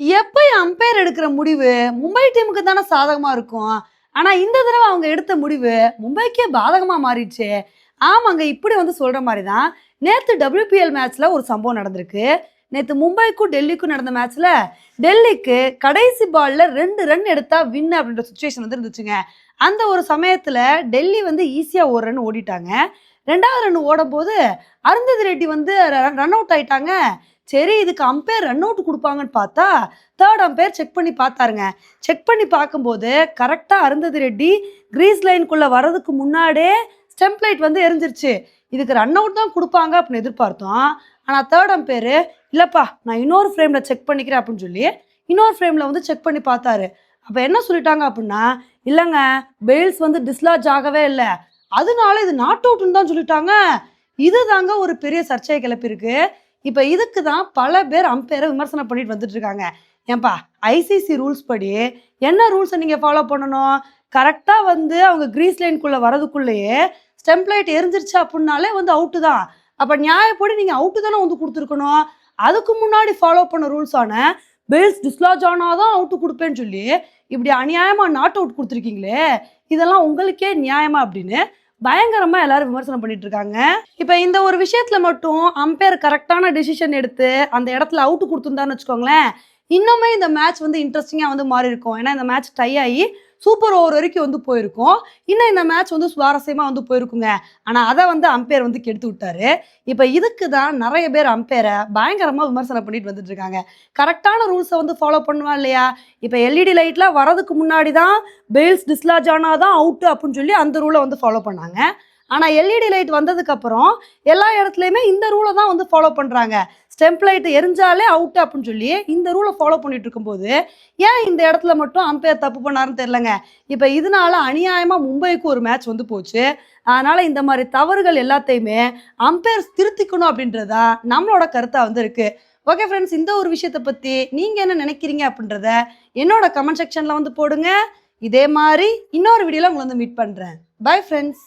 எப்போ அம்பையர் எடுக்கிற முடிவு? மும்பை டீமுக்கு தானே சாதகமாக இருக்கும். ஆனால் இந்த தடவை அவங்க எடுத்த முடிவு மும்பைக்கே பாதகமாக மாறிடுச்சு. ஆமாங்க இப்படி வந்து சொல்கிற மாதிரி தான் நேற்று டபிள்யூபிஎல் மேட்ச்சில் ஒரு சம்பவம் நடந்திருக்கு. நேற்று மும்பைக்கும் டெல்லிக்கும் நடந்த மேட்ச்சில் டெல்லிக்கு கடைசி பால்ல ரெண்டு ரன் எடுத்தால் வின் அப்படின்ற சுச்சுவேஷன் வந்து இருந்துச்சுங்க. அந்த ஒரு சமயத்தில் டெல்லி வந்து ஈஸியாக ஒரு ரன் ஓடிட்டாங்க. ரெண்டாவது ரன் ஓடும் போது அருந்ததி ரெட்டி வந்து ரன் அவுட் ஆயிட்டாங்க. சரி இதுக்கு அம்பேர் ரன் அவுட் கொடுப்பாங்கன்னு பார்த்தா தேர்ட் அம்பேர் செக் பண்ணி பார்த்தாருங்க. செக் பண்ணி பார்க்கும்போது கரெக்டாக அருந்ததி ரெட்டி கிரீஸ் லைனுக்குள்ளே வர்றதுக்கு முன்னாடியே ஸ்டெம்ப் லைட் வந்து எரிஞ்சிருச்சு. இதுக்கு ரன் அவுட் தான் கொடுப்பாங்க அப்படின்னு எதிர்பார்த்தோம். ஆனால் தேர்ட் அம்பேர் இல்லைப்பா நான் இன்னொரு ஃப்ரேமில் செக் பண்ணிக்கிறேன் அப்படின்னு சொல்லி இன்னொரு ஃப்ரேமில் வந்து செக் பண்ணி பார்த்தாரு. அப்போ என்ன சொல்லிட்டாங்க அப்படின்னா இல்லைங்க பெயில்ஸ் வந்து டிஸ்லார்ஜ் ஆகவே இல்லை. அதனால இது நாட் அவுட்னு தான் சொல்லிட்டாங்க. இது தாங்க ஒரு பெரிய சர்ச்சையை கிளப்பியிருக்கு. இப்போ இதுக்கு தான் பல பேர் அம்பையரை விமர்சனம் பண்ணிட்டு வந்துட்டு இருக்காங்க ஏன்பா ஐசிசி ரூல்ஸ் படி என்ன ரூல்ஸை நீங்கள் ஃபாலோ பண்ணணும்? கரெக்டாக வந்து அவங்க கிரீஸ் லைனுக்குள்ளே வரதுக்குள்ளேயே ஸ்டெம்ப்லைட் எரிஞ்சிருச்சு அப்படின்னாலே வந்து அவுட்டு தான். அப்போ நியாயப்படி நீங்கள் அவுட்டு தானே வந்து கொடுத்துருக்கணும். அதுக்கு முன்னாடி ஃபாலோ பண்ண ரூல்ஸான பேல்ஸ் டிஸ்லார்ஜ் ஆனாதான் அவுட்டு கொடுப்பேன்னு சொல்லி இப்படி அநியாயமாக நாட் அவுட் கொடுத்துருக்கீங்களே இதெல்லாம் உங்களுக்கே நியாயமா அப்படின்னு பயங்கரமாக எல்லாரும் விமர்சனம் பண்ணிட்டு இருக்காங்க இப்போ இந்த ஒரு விஷயத்துல மட்டும் அம்பையர் கரெக்டான டெசிஷன் எடுத்து அந்த இடத்துல அவுட் கொடுத்துருந்தான்னு வச்சுக்கோங்களேன் இன்னுமே இந்த மேட்ச் வந்து இன்ட்ரெஸ்டிங்காக வந்து மாறி இருக்கும் ஏன்னா இந்த மேட்ச் டை ஆகி சூப்பர் ஓவர் வரைக்கும் வந்து போயிருக்கும். இன்னும் இந்த மேட்ச் வந்து சுவாரஸ்யமாக வந்து போயிருக்குங்க. ஆனால் அதை வந்து அம்பையர் வந்து கெடுத்து விட்டாரு. இப்போ இதுக்கு தான் நிறைய பேர் அம்பையரை பயங்கரமாக விமர்சனம் பண்ணிட்டு வந்துட்டு இருக்காங்க. கரெக்டான ரூல்ஸை வந்து ஃபாலோ பண்ணுவா இல்லையா? இப்போ எல்இடி லைட்லாம் வரதுக்கு முன்னாடி தான் பெயில்ஸ் டிஸ்லார்ஜ் ஆனால் தான் அவுட்டு அப்படின்னு சொல்லி அந்த ரூலை வந்து ஃபாலோ பண்ணாங்க. ஆனால் எல்இடி லைட் வந்ததுக்கப்புறம் எல்லா இடத்துலையுமே இந்த ரூலை தான் வந்து ஃபாலோ பண்ணுறாங்க ஸ்டெம்ப் லைட் எரிஞ்சாலே அவுட் அப்படின்னு சொல்லி இந்த ரூலை ஃபாலோ பண்ணிட்டு இருக்கும்போது ஏன் இந்த இடத்துல மட்டும் அம்பையர் தப்பு பண்ணாருன்னு தெரிலங்க இப்போ இதனால அநியாயமாக மும்பைக்கு ஒரு மேட்ச் வந்து போச்சு. அதனால் இந்த மாதிரி தவறுகள் எல்லாத்தையுமே அம்பையர்ஸ் திருத்திக்கணும் அப்படின்றதா நம்மளோட கருத்தாக வந்து இருக்கு. ஓகே ஃப்ரெண்ட்ஸ் இந்த ஒரு விஷயத்தை பற்றி நீங்கள் என்ன நினைக்கிறீங்க அப்படின்றத என்னோட கமெண்ட் செக்ஷனில் வந்து போடுங்க. இதே மாதிரி இன்னொரு வீடியோவில் உங்களை வந்து மீட் பண்ணுறேன் பை ஃப்ரெண்ட்ஸ்